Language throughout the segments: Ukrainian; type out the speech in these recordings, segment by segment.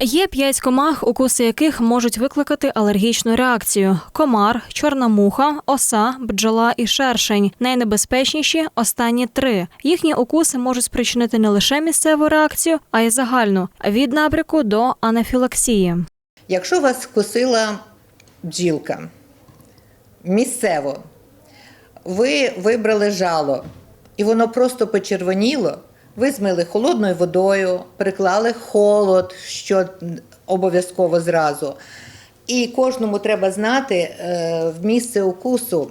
Є п'ять комах, укуси яких можуть викликати алергічну реакцію: комар, чорна муха, оса, бджола і шершень. Найнебезпечніші останні три. Їхні укуси можуть спричинити не лише місцеву реакцію, а й загальну від набряку до анафілаксії. Якщо вас вкусила бджілка місцево, ви вибрали жало, і воно просто почервоніло, ви змили холодною водою, приклали холод, що обов'язково зразу. І кожному треба знати е, в місце укусу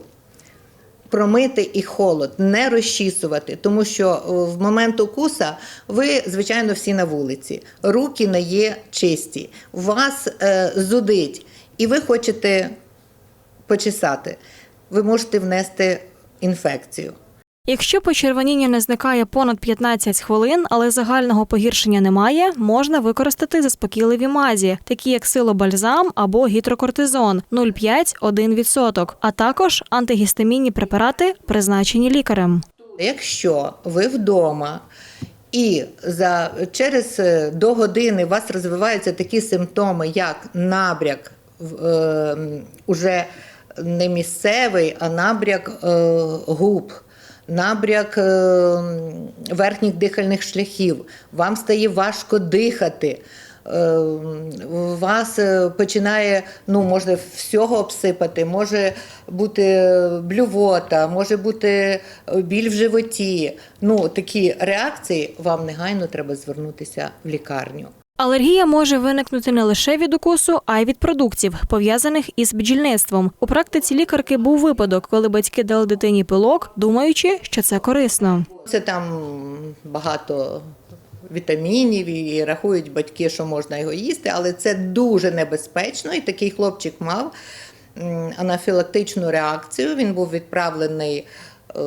промити і холод, не розчісувати, тому що е, в момент укуса ви, звичайно, всі на вулиці, руки не є чисті, вас е, зудить, і ви хочете почесати, ви можете внести інфекцію. Якщо почервоніння не зникає понад 15 хвилин, але загального погіршення немає, можна використати заспокійливі мазі, такі як силобальзам або гідрокортизон 0,5-1%, а також антигістамінні препарати, призначені лікарем. Якщо ви вдома і за через е, до години у вас розвиваються такі симптоми, як набряк е, уже не місцевий, а набряк е, губ. Набряк е, верхніх дихальних шляхів, вам стає важко дихати, е, вас е, починає, ну, може всього обсипати, може бути блювота, може бути біль в животі. Ну, такі реакції вам негайно треба звернутися в лікарню. Алергія може виникнути не лише від укусу, а й від продуктів, пов'язаних із бджільництвом. У практиці лікарки був випадок, коли батьки дали дитині пилок, думаючи, що це корисно. Це там багато вітамінів і рахують батьки, що можна його їсти, але це дуже небезпечно. І такий хлопчик мав анафілактичну реакцію. Він був відправлений е,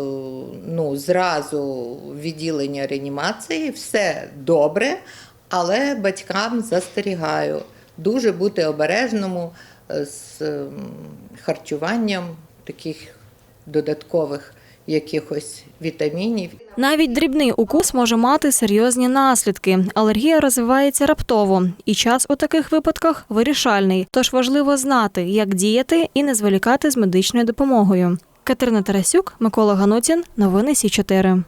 ну, зразу відділення реанімації. Все добре, але батькам застерігаю дуже бути обережному е, з харчуванням таких додаткових якихось вітамінів. Навіть дрібний укус може мати серйозні наслідки. Алергія розвивається раптово, і час у таких випадках вирішальний. Тож важливо знати, як діяти і не зволікати з медичною допомогою. Катерина Тарасюк, Микола Ганутін, новини Сі 4